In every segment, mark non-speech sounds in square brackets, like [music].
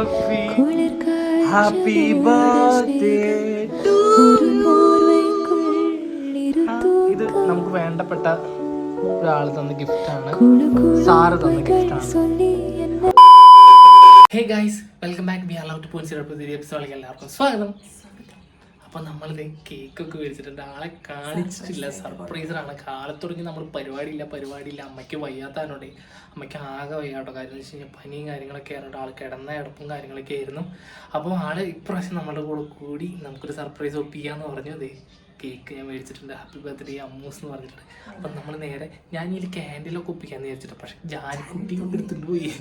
Happy happy birthday ഇത് നമുക്ക് വേണ്ടപ്പെട്ട ഒരാൾ തന്ന ഗിഫ്റ്റ് ആണ്. സാറ് തന്ന ഗിഫ്റ്റ് ആണ്. Hey guys welcome back B all out point പുതിയ എപ്പിസോഡിലേക്ക് എല്ലാവർക്കും സ്വാഗതം. അപ്പൊ നമ്മളിത് കേക്ക് ഒക്കെ മേടിച്ചിട്ടുണ്ട്. ആളെ കാണിച്ചിട്ടില്ല. സർപ്രൈസറാണ് കാലത്തുടങ്ങി നമ്മൾ പരിപാടിയില്ല പരിപാടിയില്ല. അമ്മയ്ക്ക് വയ്യാത്തതിനോടെ അമ്മയ്ക്ക് ആകെ വയ്യാട്ടോ. കാര്യം എന്ന് വെച്ച് കഴിഞ്ഞാൽ പനിയും കാര്യങ്ങളൊക്കെ ആയിരുന്നു. ആൾ കിടന്ന ഇടപ്പും കാര്യങ്ങളൊക്കെ ആയിരുന്നു. അപ്പോൾ ആൾ ഇപ്രാവശ്യം നമ്മുടെ കൂടെ കൂടി നമുക്കൊരു സർപ്രൈസ് ഒപ്പിക്കാന്ന് പറഞ്ഞു. അതെ കേക്ക് ഞാൻ മേടിച്ചിട്ടുണ്ട്. ഹാപ്പി ബർത്ത്ഡേ അമ്മൂസ് എന്ന് പറഞ്ഞിട്ടുണ്ട്. അപ്പം നമ്മൾ നേരെ ഞാൻ ഈ ക്യാൻഡിലൊക്കെ ഒപ്പിക്കാന്ന് വിചാരിച്ചിട്ട്. പക്ഷെ ജാനിക്കുട്ടി കൊണ്ട് എടുത്തിട്ട് പോയി.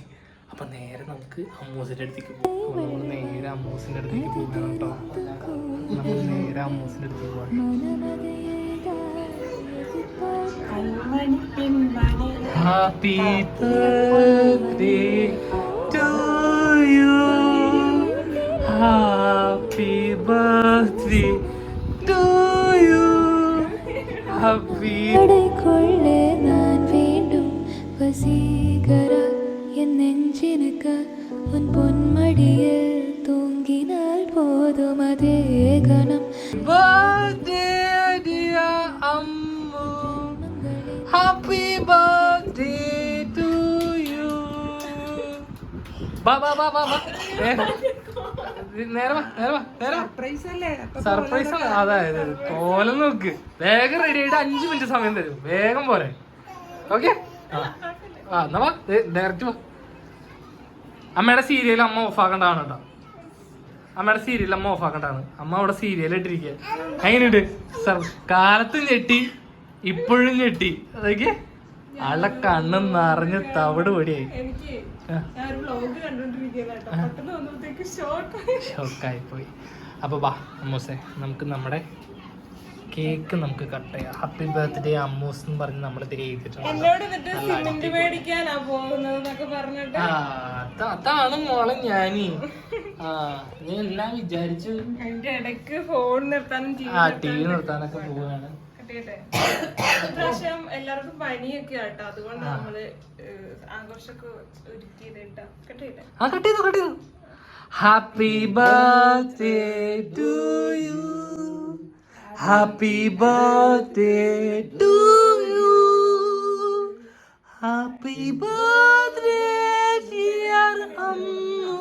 അപ്പൊ നേരെ നമുക്ക് അമ്മൂസിന്റെ അടുത്തേക്ക് പോകും നേരെ അമ്മൂസിന്റെ അടുത്തേക്ക് പോകണം കേട്ടോ നമ്മൾ നേരെ അമ്മൂസിന്റെ അടുത്തേക്ക് പോകണം happy birthday to you happy birthday to you happy കൊള്ളേ നാൻ വീണ്ടും என் நெஞ்சினுக்கு உன் பொன்மடியில் தூங்கினால் போதும் அதே கணம் birthday dear Ammu happy birthday to you ബാ ബാ ബാ ബാ ബാ നേരെ നേരെ വാ നേരെ വാ നേരെ വാ സർപ്രൈസ് അതായത് കോലം നോക്ക് വേഗം റെഡി ആയിട്ട് അഞ്ചു മിനിറ്റ് സമയം തരും വേഗം പോരെ ഓക്കെ ആ എന്നാ വാ ഡയറക്റ്റ് വാ അമ്മയുടെ സീരിയൽ അമ്മ ഓഫ് ആക്കണ്ടാണ് കേട്ടോ അമ്മയുടെ സീരിയൽ അമ്മ ഓഫ് ആക്കണ്ടാണ് അമ്മ അവിടെ സീരിയൽ ഇട്ടിരിക്കുക എങ്ങനെയുണ്ട്? സർ കാലത്തും ഞെട്ടി ഇപ്പോഴും ഞെട്ടി. അതൊക്കെ ആളുടെ കണ്ണ് നിറഞ്ഞ് തവിട് പൊടിയായി. ഷോക്കായി പോയി അപ്പൊ ബാ അമ്മൂസേ നമുക്ക് നമ്മുടെ കേക്ക് നമുക്ക് കട്ട് ചെയ്യാം. ഹാപ്പി ബർത്ത്ഡേ അമ്മൂസ് എന്ന് പറഞ്ഞ് നമ്മൾ ഇത് അതാണ് മോളെ ഞാൻ. ആ നീ എല്ലാം വിചാരിച്ചു? അതിന്റെ ഇടയ്ക്ക് ഫോൺ നിർത്താനും ടി ആ ടി വി നിർത്താനൊക്കെ പോവാണ്. എല്ലാവർക്കും പനിയൊക്കെ ആട്ടോ. അതുകൊണ്ട് നമ്മൾ ആഘോഷമൊക്കെ ഒരുക്കിയത് കേട്ടോ കിട്ടിയിട്ടെ ആ കട്ട് ചെയ്തു കട്ട് ചെയ്തു happy birthday to you happy birthday to you happy birthday dear Ammu.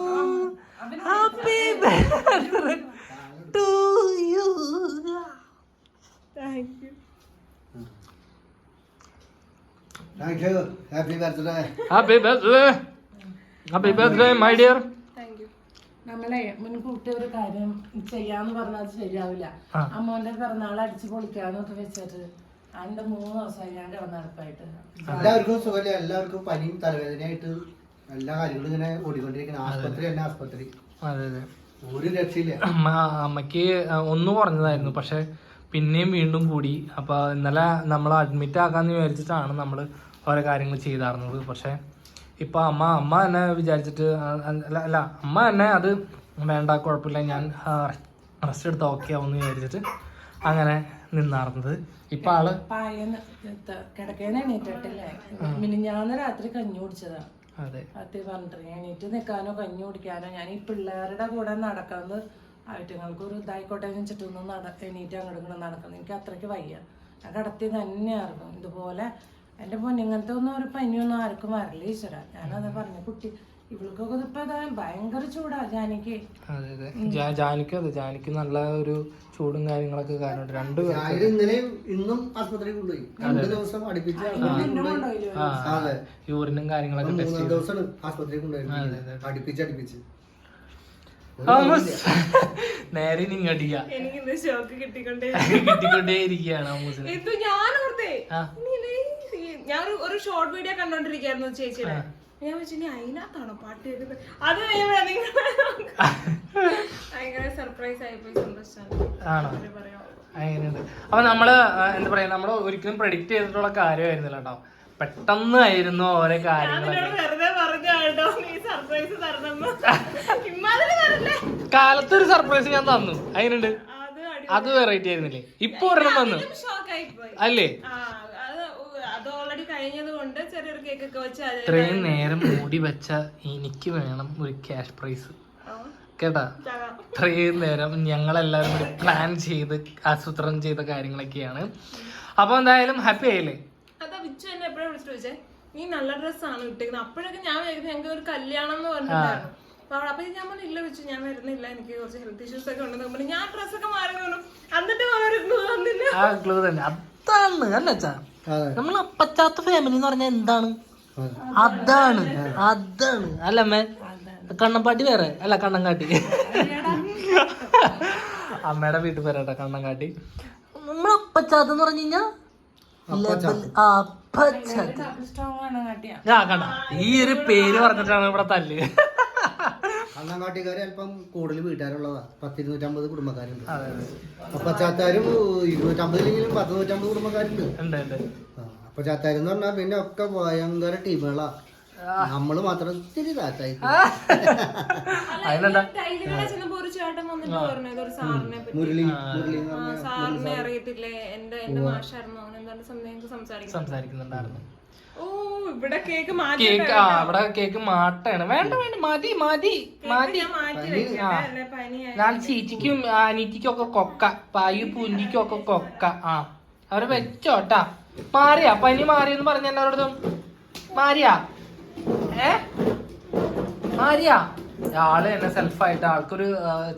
Happy birthday to you thank you Thank you. Happy birthday. Happy birthday happy birthday my dear thank നമ്മളെ മുൻകൂട്ടി ഒരു കാര്യം ചെയ്യാന്ന് പറഞ്ഞാൽ അത് ശരിയാവില്ല. അമ്മോന്റെ പിറന്നാൾ അടിച്ചു പൊളിക്കാന്നൊക്കെ വെച്ചിട്ട് അതിന്റെ മൂന്ന് ദിവസമായി ഞാൻ കിടന്നടപ്പായിട്ട് എല്ലാവർക്കും സുഖമില്ല എല്ലാവർക്കും പനിയും തലവേദനയായിട്ട് എല്ലാ കാര്യങ്ങളും ഇങ്ങനെ ഓടിക്കൊണ്ടിരിക്കണം ആസ്പത്രി തന്നെ ആസ്പത്രി. അതെ അതെ. ഒരു രക്ഷയില്ല. അമ്മ അമ്മയ്ക്ക് ഒന്ന് കുറഞ്ഞതായിരുന്നു. പക്ഷെ പിന്നെയും വീണ്ടും കൂടി. അപ്പൊ ഇന്നലെ നമ്മൾ അഡ്മിറ്റ് ആക്കാന്ന് വിചാരിച്ചിട്ടാണ് നമ്മൾ ഓരോ കാര്യങ്ങൾ ചെയ്തായിരുന്നത് പക്ഷെ ഇപ്പൊ അമ്മ അമ്മ തന്നെ വിചാരിച്ചിട്ട് അല്ല അല്ല അമ്മ തന്നെ അത് വേണ്ട കുഴപ്പമില്ല ഞാൻ റെസ്റ്റ് എടുത്ത് ഓക്കെ ആവുമെന്ന് വിചാരിച്ചിട്ട് അങ്ങനെ നിന്നാർന്നത്. ഇപ്പൊ ആൾ പായന്ന് കിടക്കേന്ന് എണീറ്റിട്ടില്ലേ? മിനിഞ്ഞാന്ന് രാത്രി കഞ്ഞി കുടിച്ചതാ. അതെ അത്തി പറഞ്ഞിട്ട് എണീറ്റ് നിൽക്കാനോ കഞ്ഞി കുടിക്കാനോ. ഞാൻ ഈ പിള്ളേരുടെ കൂടെ നടക്കുന്നത് ആയിട്ടുങ്ങൾക്ക് ഒരു ഇതായിക്കോട്ടെ എന്ന് വെച്ചിട്ടൊന്നും നട എണീറ്റ് അങ്ങോട്ട് ഇങ്ങോട്ട് നടക്കുന്നത് എനിക്ക് അത്രയ്ക്ക് വയ്യ. ഞാൻ കടത്തി തന്നെയായിരുന്നു. ഇതുപോലെ എന്റെ പൊന്നിങ്ങനത്തെ ഒന്നും ഒരു പനിയൊന്നും ആർക്കും വരല്ല ഈശ്വര. ഞാനത് പറഞ്ഞു കുട്ടി ഇവൾക്കൊക്കെ ഇപ്പൊ ഇതാ ഭയങ്കര ചൂടാ ജാനിക്ക് അതെ അതെ. ജാ- ജാനിക്കും അതെ ജാനിക്ക് നല്ല ഒരു ചൂടും കാര്യങ്ങളൊക്കെ കാരണം രണ്ട് ഇന്നലെയും ഇന്നും കൊണ്ടുപോയി. രണ്ട് ദിവസം അടുപ്പിച്ച് യൂറിനും കാര്യങ്ങളൊക്കെ ടെസ്റ്റ് കൊണ്ടുപോയി അടുപ്പിച്ച് അടുപ്പിച്ച്. ആമോസ് [laughs] നേരെ നിങ്ങടിക്ക എനിക്ക് ഇന്ന് ഷോക്ക് കിട്ടിക്കൊണ്ടേ [laughs] കിട്ടിക്കൊണ്ടേ ഇരിക്കുകയാണ് ആമോസിന് ഇത് ഞാൻ ഞാൻ ഒരു- ഒരു ഷോർട്ട് വീഡിയോ കണ്ടോണ്ടിരിക്കായിരുന്നു ചേച്ചിയുടെ. ഞാൻ വെച്ചു ഇനി അതിനകത്താണോ പാട്ട് കേൾക്കുന്നത് അത് കഴിയുമ്പോഴാണ് നിങ്ങൾ ഭയങ്കര സർപ്രൈസ് ആയിപ്പോയി സന്തോഷാണ്. പറയാം. അങ്ങനെയുണ്ട്. അപ്പൊ നമ്മൾ എന്താ പറയാ നമ്മൾ ഒരിക്കലും പ്രഡിക്റ്റ് ചെയ്തിട്ടുള്ള കാര്യമായിരുന്നില്ല കേട്ടോ. പെട്ടെന്ന് ആയിരുന്നു ഓരോ കാര്യങ്ങൾ കാലത്തൊരു സർപ്രൈസ് ഞാൻ തന്നു. അതിനുണ്ട് അത് വെറൈറ്റി ആയിരുന്നില്ലേ? ഇപ്പൊ ഒരെണ്ണം തന്നു. അല്ലേ? അത് ഓൾറെഡി കഴിഞ്ഞത് കൊണ്ട് ചെറിയൊരു കേക്ക് ഒക്കെ വെച്ച് ഇത്രയും നേരം മൂടി വെച്ച എനിക്ക് വേണം ഒരു ക്യാഷ് പ്രൈസ് കേട്ടാ? ഇത്രയും നേരം ഞങ്ങളെല്ലാവരും കൂടി പ്ലാൻ ചെയ്ത് ആസൂത്രണം ചെയ്ത കാര്യങ്ങളൊക്കെയാണ്. അപ്പൊ എന്തായാലും ഹാപ്പി ആയില്ലേ? അതാ വിച്ചു എന്നെ എപ്പോഴും വിളിച്ചിട്ട് ചോദിച്ചേ? നീ നല്ല ഡ്രസ്സാണ് ഇട്ടേക്കുന്നത് അപ്പോഴൊക്കെ ഞാൻ വിചാരിക്കുന്നത് ഞങ്ങൾക്ക് ഒരു കല്യാണം എന്ന് പറഞ്ഞിട്ടുണ്ടായിരുന്നു. അപ്പൊ ഞാൻ പറഞ്ഞു ഇല്ല വെച്ചു ഞാൻ വരുന്നില്ല. എനിക്ക് കുറച്ച് ഹെൽത്ത് ഇഷ്യൂസ് ഒക്കെ ഉണ്ടെന്ന് പറഞ്ഞു. ഞാൻ ഡ്രസ്സൊക്കെ മാറി എന്നിട്ട് ഗ്ലൂ ആ തന്നെ. അതാണ് അല്ല നമ്മൾ പശ്ചാത്ത ഫാമിലി എന്ന് പറഞ്ഞാൽ എന്താണ്? അതാണ്. അതാണ്. അല്ല അമ്മേ കണ്ണമ്പാട്ടി വേറെ. അല്ല കണ്ണങ്കാട്ടി അമ്മയുടെ വീട്ടിൽ പേരാട്ടോ കണ്ണങ്കാട്ടി നമ്മൾ അപ്പച്ചാത്ത്. എന്ന് പറഞ്ഞു കഴിഞ്ഞാൽ ആ കണ്ട? ഈ ഒരു പേര് പറഞ്ഞിട്ടാണ് ഇവിടെ തല്ല്. കണ്ണങ്കാട്ടിക്കാര് അല്പം കൂടുതൽ വീട്ടുകാരുള്ളതാ പത്തിരുന്നൂറ്റമ്പത് കുടുംബക്കാരുണ്ട്. അപ്പൊ ചാത്താരും ഇരുന്നൂറ്റമ്പതിലെങ്കിലും പത്ത് നൂറ്റമ്പത് കുടുംബക്കാരുണ്ട്. അപ്പൊ ചാത്താരെന്ന് പറഞ്ഞാൽ പിന്നെ ഒക്കെ ഭയങ്കര ടീമുകളാ. നമ്മൾ മാത്രം ഇത്തിരി താറ്റായി [laughs] സാറിനെ മുരളി മുരളി എന്ന് പറഞ്ഞ സാറിനെ അറിയത്തില്ലേ? എന്റെ എന്റെ മാഷായിരുന്നു അവൻ. എന്താണ് സംസാരിക്കും സംസാരിക്കും സംസാരിക്കുന്നുണ്ടായിരുന്നു. ഇവിടെ കേക്ക് മാറ്റി കേക്ക് ആ അവിടെ കേക്ക് മാട്ടാണ് വേണ്ട വേണ്ട മതി മതി മതി. ഞാൻ ചീറ്റിക്കും അനീറ്റിക്കും ഒക്കെ കൊക്ക പായു പൂന്റിക്കും ഒക്കെ കൊക്ക ആ. അവരെ വെച്ചോട്ടാ മാറിയാ പനി മാറിയെന്ന് പറഞ്ഞ എല്ലാവരോടും മാറിയാ? ഏ? മാറിയാ? ആൾ തന്നെ സെൽഫായിട്ട് ആൾക്കൊരു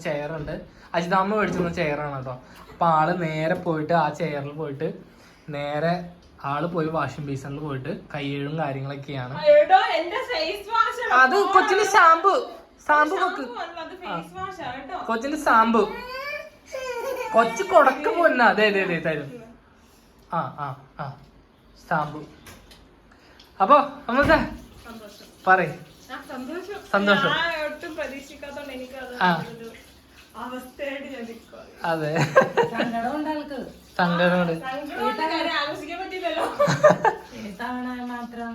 ചെയർ ഉണ്ട്. അജിതാമ്മ മേടിച്ചിരുന്ന ചെയറാണ് കേട്ടോ അപ്പൊ ആൾ നേരെ പോയിട്ട് ആ ചെയറിൽ പോയിട്ട് നേരെ ആൾ പോയി വാഷിംഗ് ബേസിനിൽ പോയിട്ട് കയ്യേഴും കാര്യങ്ങളൊക്കെയാണ്. അത് കൊച്ചിന് ഷാമ്പു. സാമ്പു കേട്ടോ. കൊച്ചിന് സാമ്പു കൊച്ചു കൊടക്ക് പോന്ന. അതെ അതെ അതെ തരും. ആ ആ ആ. സാമ്പു അപ്പോ നമ്മളെ സന്തോഷം. പറയ്. സന്തോഷം. അത്. സങ്കടമുണ്ട് ആലോചിക്കാൻ പറ്റില്ലല്ലോ ഈ മാത്രം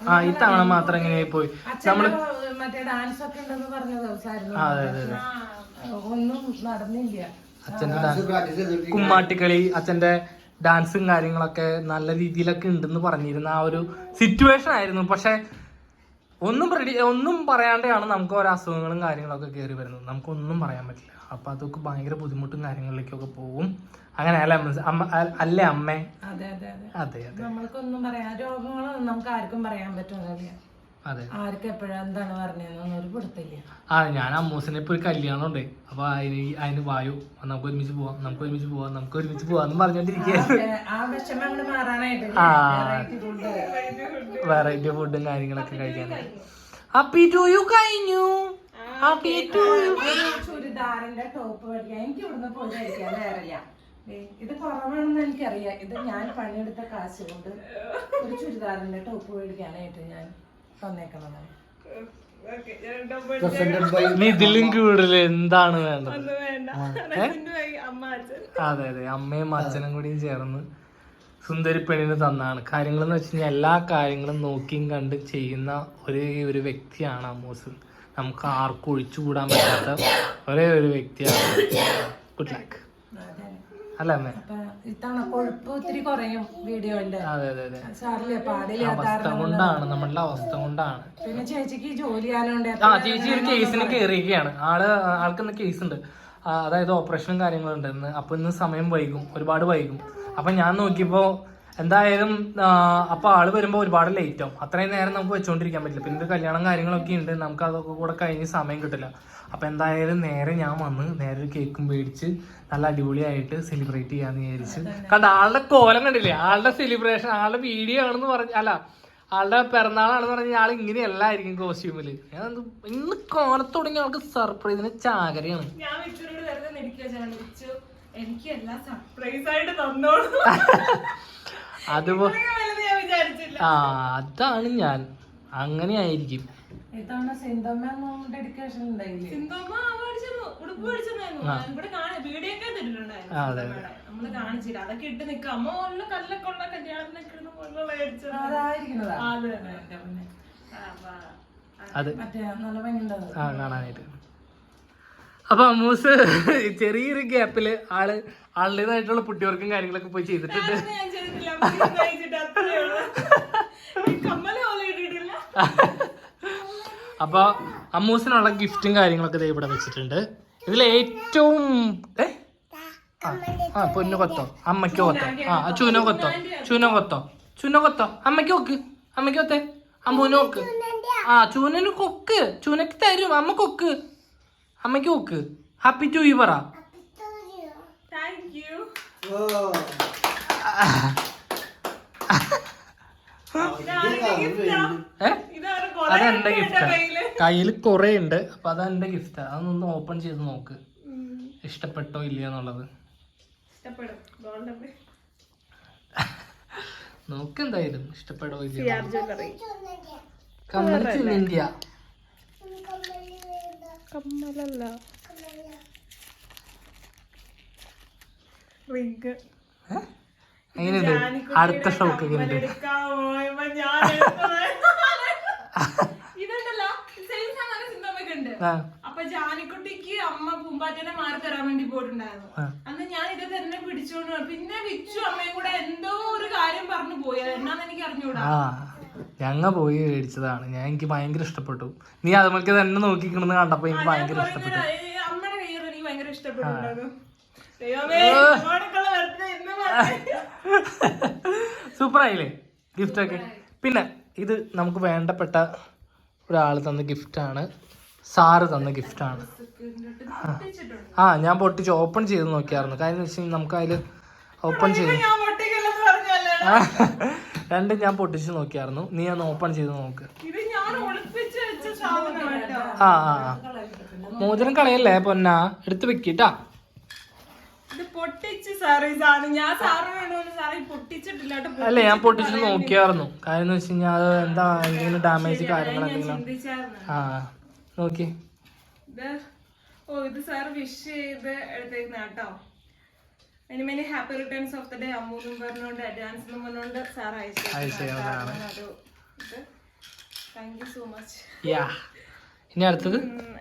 ആ ഇത്തവണ മാത്രം എങ്ങനെ പോയി. നമ്മൾ മറ്റേ ഡാൻസ് ഒക്കെ ഉണ്ടെന്ന് പറഞ്ഞ ദിവസമായിരുന്നു ഒന്നും നടന്നില്ല. അച്ഛന്റെ ഡാൻസ് കുമ്മാട്ടിക്കളി അച്ഛന്റെ ഡാൻസും കാര്യങ്ങളൊക്കെ നല്ല രീതിയിലൊക്കെ ഉണ്ടെന്ന് പറഞ്ഞിരുന്ന ആ ഒരു സിറ്റുവേഷൻ ആയിരുന്നു. പക്ഷെ ഒന്നും പ്രതി ഒന്നും പറയാണ്ടാണ് നമുക്ക് ഓരോ അസുഖങ്ങളും കാര്യങ്ങളൊക്കെ കയറി വരുന്നത്. നമുക്കൊന്നും പറയാൻ പറ്റില്ല. അപ്പൊ അതൊക്കെ ഭയങ്കര ബുദ്ധിമുട്ടും കാര്യങ്ങളിലേക്കൊക്കെ പോകും. അങ്ങനെ അല്ലേ അമ്മ അല്ലേ അമ്മ? അതെ അതെ അതെ. നമ്മൾക്കൊന്നും പറയാം രോഗങ്ങളൊന്നും നമുക്ക് ആർക്കും പറയാൻ പറ്റുന്നില്ല അതെ. ആർക്ക് പറഞ്ഞതെന്നൊന്നും ഒരു പിടുത്തില്ല ആ ഞാൻ അമ്മൂസിനെ ഇപ്പൊ ഒരു കല്യാണം ഉണ്ട് അപ്പൊ അതിന് അതിന് വായു. നമുക്ക് ഒരുമിച്ച് പോവാം. നമുക്ക് ഒരുമിച്ച് പോവാം. നമുക്ക് ഒരുമിച്ച് പോവാന്ന് പറഞ്ഞോണ്ടിരിക്കുകയായിരുന്നു ഏ, ആ വിഷമം മാറാനായിട്ട്. വെറൈറ്റി ഫുഡ് കാര്യങ്ങളൊക്കെ കഴിക്കാൻ ഹാപ്പി ടു യു കഴിഞ്ഞു. ഹാപ്പി ടു യു ചുരിദാറിന്റെ ടോപ്പ് പഠിക്കാൻ. എനിക്ക് ഇവിടുന്ന് പോയി കഴിക്കാൻ ദേ, ഇത് കുറവാണെന്ന് എനിക്കറിയാം. ഇത് ഞാൻ പണിയെടുത്ത കാശ് കൊണ്ട് ഒരു ചുരിദാറിന്റെ ടോപ്പ് മേടിക്കാനായിട്ട് ഞാൻ തന്നേക്കണതാണ്. ഇനി ഇതിലും കൂടുതൽ എന്താണ് വേണ്ടത്? അതെ അതെ. അമ്മയും അച്ഛനും കൂടിയും ചേർന്ന് സുന്ദരി പെണ്ണിന് തന്നാണ്. കാര്യങ്ങൾ എന്ന് വെച്ച് കഴിഞ്ഞാൽ എല്ലാ കാര്യങ്ങളും നോക്കിയും കണ്ടും ചെയ്യുന്ന ഒരേ ഒരു വ്യക്തിയാണ് അമ്മൂസ്. നമുക്ക് ആർക്കും ഒഴിച്ചുകൂടാൻ പറ്റാത്ത ഒരേ ഒരു വ്യക്തിയാണ്. ഗുഡ് ലക്ക് അല്ല അമ്മേ? ഇത്തവണ കൊഴുപ്പ് ഒത്തിരി കുറയും വീഡിയോന്റെ. അതെ അതെ അവസ്ഥ കൊണ്ടാണ് നമ്മളുടെ അവസ്ഥ കൊണ്ടാണ്. പിന്നെ ചേച്ചിക്ക് ജോലി ആ ചേച്ചി ഒരു കേസിന് കയറിയിരിക്കുകയാണ് ആൾ ആൾക്കെന്ന കേസ് ഉണ്ട് അതായത് ഓപ്പറേഷനും കാര്യങ്ങളുണ്ട് ഇന്ന് അപ്പൊ ഇന്ന് സമയം വൈകും. ഒരുപാട് വൈകും. അപ്പൊ ഞാൻ നോക്കിയപ്പോൾ എന്തായാലും അപ്പോൾ അപ്പൊ ആൾ വരുമ്പോ ഒരുപാട് ലേറ്റ് ആവും. അത്രയും നേരം നമുക്ക് വെച്ചുകൊണ്ടിരിക്കാൻ പറ്റില്ല. പിന്നെ കല്യാണം കാര്യങ്ങളൊക്കെ ഉണ്ട്. നമുക്ക് അതൊക്കെ കൂടെ കഴിഞ്ഞ് സമയം കിട്ടില്ല. അപ്പോൾ എന്തായാലും നേരെ ഞാൻ വന്ന് നേരെ ഒരു കേക്കും മേടിച്ച് നല്ല അടിപൊളിയായിട്ട് സെലിബ്രേറ്റ് ചെയ്യാന്ന് വിചാരിച്ച്. കണ്ട ആളുടെ കോലം കണ്ടില്ലേ? ആളുടെ സെലിബ്രേഷൻ ആളുടെ വീഡിയോ ആണെന്ന് പറഞ്ഞ അല്ല ആളുടെ പിറന്നാളാണെന്ന് പറഞ്ഞാൽ ആൾ ഇങ്ങനെയല്ലായിരിക്കും കോസ്റ്റ്യൂമിൽ ഞാൻ ഇന്ന് കാലത്ത് തുടങ്ങിയ ആൾക്ക് സർപ്രൈസിന് ചാകരയാണ്. എനിക്ക് എല്ലാം സർപ്രൈസ് ആയിട്ട് തന്നോളൂ. [laughs] അതുപോ ഇത്രയും വലുത് ഞാൻ വിചാരിച്ചില്ല. ആ അതാണ് ഞാൻ. അങ്ങനെയായിരിക്കും. ഇത്തവണ സിന്തമ്മ ഡെഡിക്കേഷൻ ഉണ്ടായില്ലേ? സിന്ധമ്മ ഉടുപ്പ് മേടിച്ചിരുന്നായിരുന്നു ഇവിടെ കാണാൻ വീഡിയോ ഒക്കെ തരുന്നുണ്ടായിരുന്നു അതെ. നമ്മൾ കാണിച്ചില്ല. അതൊക്കെ ഇട്ട് നിക്കാം. അമ്മ ഉള്ള കല്ലൊക്കെ ഉള്ള കല്യാണത്തിനൊക്കെ ഇടുന്ന അതായിരിക്കുന്നതാ. അതെ അതെ. ആ, അപ്പൊ അത്. മറ്റേ നല്ല ഭംഗി ആ കാണാനായിട്ട്. അപ്പൊ അമ്മൂസ് ചെറിയൊരു ഗ്യാപ്പിൽ ആൾ ആളുടേതായിട്ടുള്ള പുട്ടിവർക്കും കാര്യങ്ങളൊക്കെ പോയി ചെയ്തിട്ടുണ്ട്. അപ്പൊ അമ്മൂസിനുള്ള ഗിഫ്റ്റും കാര്യങ്ങളൊക്കെ ഇവിടെ വെച്ചിട്ടുണ്ട്. ഇതിൽ ഏറ്റവും ആ പൊന്നു കൊത്തോ. അമ്മയ്ക്ക് കൊത്തോ. ആ ചൂന കൊത്തോ. ചൂന കൊത്തോ. ചൂന കൊത്തോ. അമ്മയ്ക്ക് കൊക്ക്. അമ്മയ്ക്ക് കൊത്തേ. അമ്മൂന് കൊക്ക്. ആ ചൂനന് കൊക്ക്. ചൂനക്ക് തരും. അമ്മ കൊക്ക്. അമ്മയ്ക്ക് നോക്ക്. ഹാപ്പി ടു യു പറ. അതെന്റെ ഗിഫ്റ്റാ കയ്യിൽ കുറെ ഉണ്ട് അപ്പൊ അതെന്റെ ഗിഫ്റ്റാ അതൊന്ന് ഓപ്പൺ ചെയ്ത് നോക്ക്. ഇഷ്ടപ്പെട്ടോ ഇല്ലയോന്നുള്ളത് ഇഷ്ടപ്പെടും. നോക്ക് എന്തായാലും. ഇഷ്ടപ്പെടോ ഇല്ല കമ്മൽ ഇന്ത്യ. കമ്മലല്ല. റിഗ് എങ്ങനെയുണ്ട്? അടുത്ത ഷോക്ക് എങ്ങനെയുണ്ട്? [laughs] അപ്പൊ ജാനിക്കുട്ടിക്ക് അമ്മ പൂമ്പാറ്റനെ മാറി തരാൻ വേണ്ടി പോയിട്ടുണ്ടായിരുന്നു. അന്ന് ഞാൻ ഇത് തന്നെ പിടിച്ചോണ്ട് പിന്നെ വിച്ചു അമ്മയും കൂടെ എന്തോ ഒരു കാര്യം പറഞ്ഞു പോയി. അത് എന്നാന്ന് എനിക്ക് അറിഞ്ഞൂടാ. ഞങ്ങ പോയി മേടിച്ചതാണ്. ഞാൻ എനിക്ക് ഭയങ്കര ഇഷ്ടപ്പെട്ടു. നീ അതുമൊക്കെ തന്നെ നോക്കിക്കണെന്ന് കണ്ടപ്പോ എനിക്ക് ഭയങ്കര ഇഷ്ടപ്പെട്ടു. സൂപ്പർ ആയില്ലേ ഗിഫ്റ്റ് ഒക്കെ. പിന്നെ ഇത് നമുക്ക് വേണ്ടപ്പെട്ട ഒരാൾ തന്ന ഗിഫ്റ്റാണ് സാറ് തന്ന ഗിഫ്റ്റാണ് ആ ഞാൻ പൊട്ടിച്ച് ഓപ്പൺ ചെയ്ത് നോക്കിയായിരുന്നു. കാര്യം വെച്ച് കഴിഞ്ഞാൽ നമുക്ക് അതിൽ ഓപ്പൺ ചെയ്ത് രണ്ടും ഞാൻ പൊട്ടിച്ച് നോക്കിയായിരുന്നു. നീ ഒന്ന് ഓപ്പൺ ചെയ്ത് നോക്ക്. ആ ആ മോതിരം കളയല്ലേ പൊന്നാ? എടുത്ത് വെക്കിട്ടാ. അല്ല ഞാൻ പൊട്ടിച്ച് നോക്കിയായിരുന്നു. കാര്യം എന്ന് വെച്ച് കഴിഞ്ഞാൽ അത് എന്താ എന്തെങ്കിലും ഡാമേജ് കാര്യങ്ങൾ എന്തെങ്കിലും? ആ നോക്കി. ഓ ഇത് സാർ വിഷ് ചെയ്ത് എടുത്തേക്കുന്ന കേട്ടോ. Many many happy returns of the day അമ്മൂന്നും പറഞ്ഞുകൊണ്ട് അഡ്വാൻസ് എന്നും പറഞ്ഞുകൊണ്ട് സാർ അയച്ചു അയച്ചതാണ്. താങ്ക് യു സോ മച്ച് ഇനി അടുത്തത്?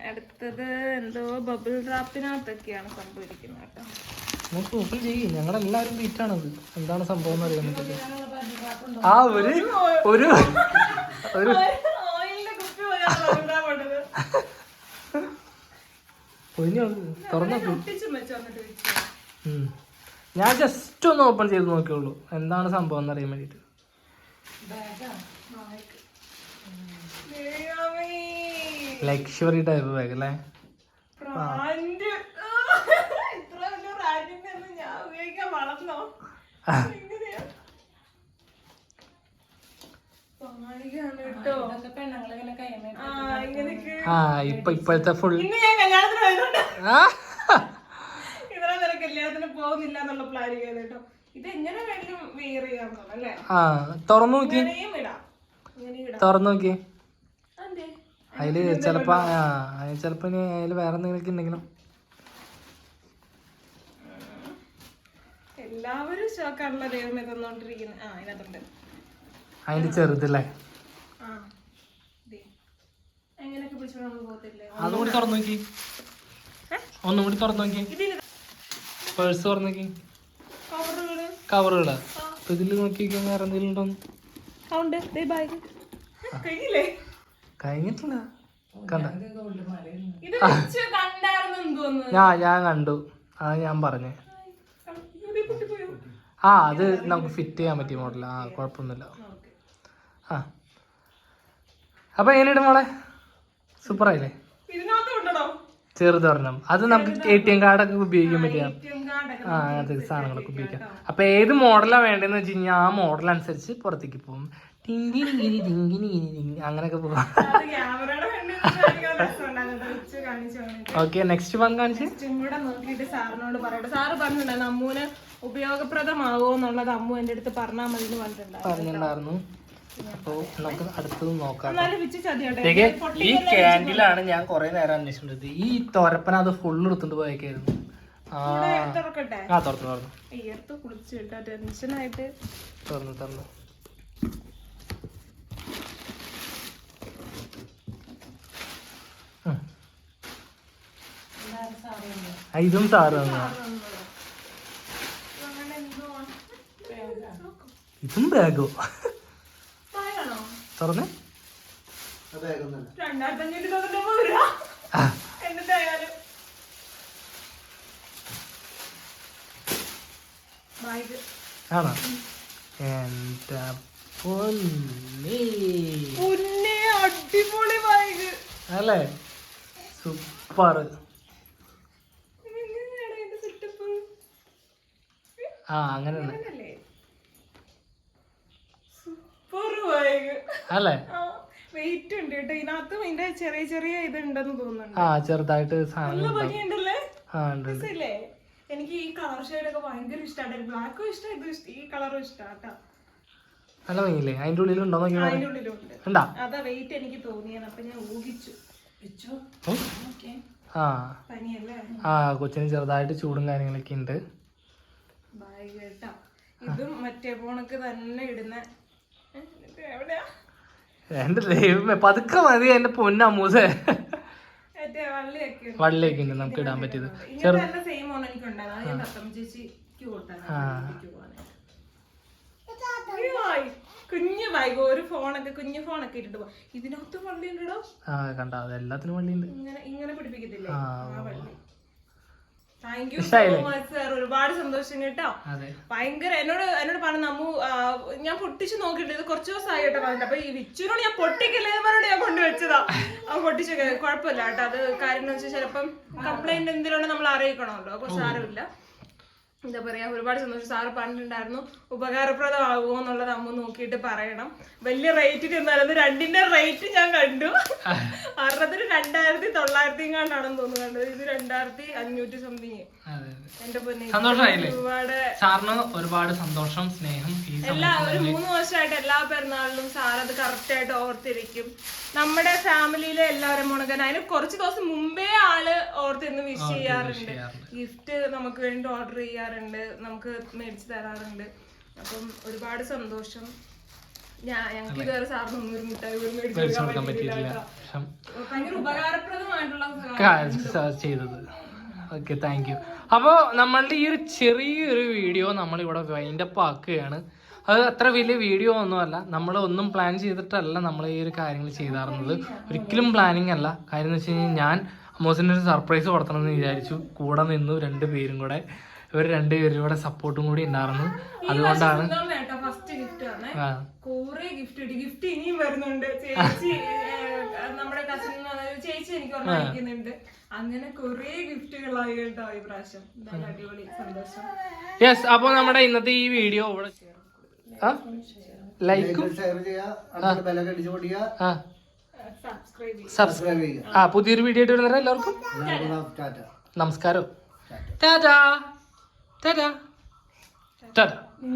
അടുത്തത് എന്തോ ബബിൾ റാപ്പിനകത്തൊക്കെയാണ് സംഭവിക്കുന്നത് കേട്ടോ. നമുക്ക് ഓപ്പൺ ചെയ്യും. ഞങ്ങളെല്ലാവരും ബീറ്റാണത് എന്താണ് സംഭവം എന്ന് അറിയാൻ പറ്റില്ല ആ ഒരു ഒരു ഒരു തുറന്നു? ഞാൻ ജസ്റ്റ് ഒന്ന് ഓപ്പൺ ചെയ്ത് നോക്കിയുള്ളൂ. എന്താണ് സംഭവം എന്ന് അറിയാൻ വേണ്ടിട്ട് ലക്ഷറി ടൈപ്പ് ബാഗ് അല്ലേ? ആ. ഇപ്പൊ ഇപ്പോഴത്തെ ഫുൾ ആ. കല്യാണത്തിന് പോകുന്നില്ല എന്നുള്ള പ്ലാൻ ചെയ്ത് കേട്ടോ. ഇത് എങ്ങനെ വേണമെങ്കിലും വെയർ ചെയ്യാവുന്നതാണ് അല്ലേ? ആ തുറന്നു നോക്കി. ഇങ്ങനെയും ഇടാം. ഇങ്ങനെയും ഇടാം. തുറന്നു നോക്കി. അതെ അതിൽ ചെലപ്പോ ആ അതിൽ ചെലപ്പോ ഇനി അതിൽ വേറെ എന്തെങ്കിലും ഉണ്ടെങ്കിലും. എല്ലാവരും ഷോക്കാണല്ലോ ദൈവമേ തന്നോണ്ടിരിക്കുന്നത്. ആ ഇതിനകത്തുണ്ട്. അതിന്റെ ചെറുതല്ലേ? ആ ദേ. എങ്ങനെയൊക്കെ പിടിച്ചോണ്ട് നമ്മൾ പോകത്തില്ലേ? അതും കൂടി തുറന്നു നോക്കി. ഒന്നും കൂടി തുറന്നു നോക്കി. ഇതിന് പേഴ്സ് പറഞ്ഞേക്ക് കവറുകൾ അപ്പൊ ഇതിൽ നോക്കി നോക്കിയാൽ വേറെ എന്തെങ്കിലും കഴിഞ്ഞിട്ടില്ല. കണ്ട. ഞാൻ ഞാൻ കണ്ടു. അത് ഞാൻ പറഞ്ഞേ. ആ അത് നമുക്ക് ഫിറ്റ് ചെയ്യാൻ പറ്റിയ മോഡൽ ആ കുഴപ്പമൊന്നുമില്ല. ആ അപ്പൊ എങ്ങനെയുണ്ട് മോളെ? സൂപ്പർ ആയില്ലേ ഇതിനകത്ത് ഉണ്ടോ ചെറുതൊരെണ്ണം. അത് നമുക്ക് എ ടി എം കാർഡൊക്കെ ഉപയോഗിക്കാൻ പറ്റിയ ആ അങ്ങനത്തെ സാധനങ്ങളൊക്കെ ഉപയോഗിക്കാം. അപ്പൊ ഏത് മോഡലാണ് വേണ്ടതെന്ന് വെച്ച് കഴിഞ്ഞാൽ ആ മോഡൽ അനുസരിച്ച് പുറത്തേക്ക് പോകും. ടിങ്കിനി ടിങ്കിനി ടിങ്കി അങ്ങനെയൊക്കെ പോവാം അത് ഓക്കെ നെക്സ്റ്റ് വൺ കാണിച്ച് ഇച്ചും കൂടെ നോക്കിയിട്ട് സാറിനോട് പറയട്ടെ. സാറ് പറഞ്ഞിട്ടുണ്ടായിരുന്നു അമ്മൂന് ഉപയോഗപ്രദമാകുമോ എന്നുള്ളത് അമ്മു എന്റെ അടുത്ത് പറഞ്ഞാൽ മതി പറഞ്ഞിട്ടുണ്ടായിരുന്നു. പറഞ്ഞിട്ടുണ്ടായിരുന്നു നമുക്ക് അടുത്തത് നോക്കാം. ഈ ക്യാൻഡിലാണ് ഞാൻ കുറെ നേരം അന്വേഷിച്ചത്. ഈ തോരപ്പന അത് ഫുള്ള് എടുത്തോണ്ട് പോയേക്കായിരുന്നു. ആ. തുറന്നു തുറന്നു. തുറന്നു തുറന്നു. ഇതും എന്തോ ഇതും ബാഗോ പായാണോ തുറന്നേ അത് വേഗമൊന്നുമല്ല രണ്ടായിരത്തി അഞ്ഞൂറ്റി തൊണ്ണൂറ്റൊമ്പത് രൂപ ആ, എന്നിട്ടായാലും ബാഗ് ആണോ? എന്റെ പൊന്നേ? അടിപൊളി ബാഗ് അല്ലേ? സൂപ്പർ ആ അങ്ങനെ തന്നെ അല്ലേ സൂപ്പർ ബാഗ് അല്ലേ? വെയിറ്റ് ഉണ്ട് കേട്ടോ. ഇതിനകത്ത് അതിന്റെ ചെറിയ ചെറിയ ഇതുണ്ടെന്ന് തോന്നുന്നുണ്ട്. ആ ചെറുതായിട്ട് നല്ല ഭംഗിയുണ്ടല്ലേ? ആ ഉണ്ട്. രസമില്ലേ? എനിക്ക് ഈ കളർ ഷെയ്ഡ് ഒക്കെ ഭയങ്കര ഇഷ്ടമാണ് ബ്ലാക്കും ഇഷ്ടം ഇതും ഇഷ്ടം. ഈ കളറും ഇഷ്ടാട്ടോ നല്ല ഭംഗിയില്ലേ? അതിന്റെ ഉള്ളിൽ ഉണ്ടോ നോക്കി അതിന്റെ ഉള്ളിലുണ്ട് ഉണ്ടാ. അതാ വെയിറ്റ് എനിക്ക് തോന്നിയത്. അപ്പൊ ഞാൻ ഊഹിച്ചു. വെച്ചു. ഉം? ഓക്കെ. ആ. പനിയല്ലേ? ആ കൊച്ചിന് ചെറുതായിട്ട് ചൂടും കാര്യങ്ങളൊക്കെ ഉണ്ട്. ബായ് കേട്ടാ. ഇതും മറ്റേ ഫോണൊക്കെ തന്നെ ഇടുന്ന. എവിടെയാ? എന്റെ ദൈവമേ പതുക്കെ മതി എന്റെ പൊന്നമ്മൂസേ വള്ളിയൊക്കെ ഉണ്ട്. നമുക്ക് ഇടാൻ പറ്റിയത്. കൊടുത്തതാണ്. കുഞ്ഞു ബാഗ് ഒരു ഫോണൊക്കെ കുഞ്ഞു ഫോണൊക്കെ ഇട്ടിട്ട് പോകും ഇതിനകത്ത് വള്ളി ഉണ്ടോ ആ കണ്ട? അതെല്ലാത്തിനും വള്ളിയുണ്ട്. ഇങ്ങനെ ഇങ്ങനെ പിടിപ്പിക്കത്തില്ലേ? ആ വള്ളി. Thank you so? Much sir ഒരുപാട് സന്തോഷം കേട്ടോ. ഭയങ്കര എന്നോട് എന്നോട് പറഞ്ഞു നമ്മു ഞാൻ പൊട്ടിച്ച് നോക്കിയിട്ട് ഇത് കുറച്ച് ദിവസമായി കേട്ടോ പറഞ്ഞിട്ട്. അപ്പൊ ഈ വിച്ചുനോട് ഞാൻ പൊട്ടിക്കില്ലേ പറഞ്ഞിട്ട് ഞാൻ കൊണ്ടുവച്ചതാ ആ പൊട്ടിച്ച് കുഴപ്പമില്ല കേട്ടോ. അത് കാര്യം എന്ന് വെച്ചാൽ ചിലപ്പം കംപ്ലൈന്റ് എന്തെങ്കിലും നമ്മൾ അറിയിക്കണമല്ലോ. അപ്പൊ സാരമില്ല. എന്താ പറയാ ഒരുപാട് സന്തോഷം. സാറ് പറഞ്ഞിട്ടുണ്ടായിരുന്നു ഉപകാരപ്രദമാകുമോ എന്നുള്ളത് അമ്മ നോക്കിയിട്ട് പറയണം. വലിയ റേറ്റിന് എന്നാലും രണ്ടിന്റെ റേറ്റ് ഞാൻ കണ്ടു. അറുപതിന് രണ്ടായിരത്തി തൊള്ളായിരത്തി കണ്ടാണെന്ന് തോന്നുന്നു. കണ്ടത് ഇത് രണ്ടായിരത്തി അഞ്ഞൂറ്റി സംതിങ് എന്റെ പൊന്നെ ഒരുപാട് സാറിന് ഒരുപാട് സന്തോഷം സ്നേഹം. എല്ലാ സമയത്ത് ഒരു മൂന്ന് വർഷമായിട്ട് എല്ലാ പെരുന്നാളിലും സാർ അത് കറക്റ്റ് ആയിട്ട് ഓർത്തിരിക്കും. നമ്മുടെ ഫാമിലിയിലെ എല്ലാവരും മുണകൻ അതിന് കുറച്ച് ദിവസം മുമ്പേ ആൾ ഓർത്തിരുന്ന് വിഷ് ചെയ്യാറുണ്ട്. ഗിഫ്റ്റ് നമുക്ക് വേണ്ടി ഓർഡർ ചെയ്യാറുണ്ട് നമുക്ക് മേടിച്ചു തരാറുണ്ട്. അപ്പം ഒരുപാട് സന്തോഷം. ഞങ്ങൾക്ക് ഇതുവരെ സാറിന് ഒന്നും ഒരു മിഠായി പോലും മേടിച്ചു. ഭയങ്കര ഉപകാരപ്രദമായിട്ടുള്ള ചെയ്തത്. ഓക്കെ താങ്ക് യു അപ്പോൾ നമ്മളുടെ ഈ ഒരു ചെറിയൊരു വീഡിയോ നമ്മളിവിടെ വൈൻഡപ്പ് ആക്കുകയാണ്. അത് അത്ര വലിയ വീഡിയോ ഒന്നുമല്ല നമ്മൾ ഒന്നും പ്ലാൻ ചെയ്തിട്ടല്ല നമ്മൾ ഈ ഒരു കാര്യങ്ങൾ ചെയ്താറുന്നത്. ഒരിക്കലും പ്ലാനിങ് അല്ല. കാര്യം എന്ന് വെച്ച് കഴിഞ്ഞാൽ ഞാൻ അമ്മോസിന്റെ ഒരു സർപ്രൈസ് കൊടുക്കണം എന്ന് വിചാരിച്ചു. കൂടെ നിന്നു രണ്ട് പേരും കൂടെ. ഇവർ രണ്ടുപേരും കൂടെ സപ്പോർട്ടും കൂടി ഉണ്ടായിരുന്നു. അതുകൊണ്ടാണ് ഗിഫ്റ്റ് ഇനിയും വരുന്നുണ്ട്. ചേച്ചി നമ്മുടെ കസിൻ ചേച്ചി എനിക്ക് അയക്കുന്നുണ്ട്. അങ്ങനെ കുറെ ഗിഫ്റ്റുകളായി കേട്ടോ ഈ പ്രാവശ്യം. അടിപൊളി സന്തോഷം. യെസ് അപ്പോൾ നമ്മുടെ ഇന്നത്തെ ഈ വീഡിയോ ഇവിടെ ലൈക്കും? സബ്സ്ക്രൈബ് ആ. പുതിയൊരു വീഡിയോ ആയിട്ട് വരുന്നവരെ എല്ലാവർക്കും നമസ്കാരം. ടാറ്റാ. ടാറ്റാ. ടാറ്റാ.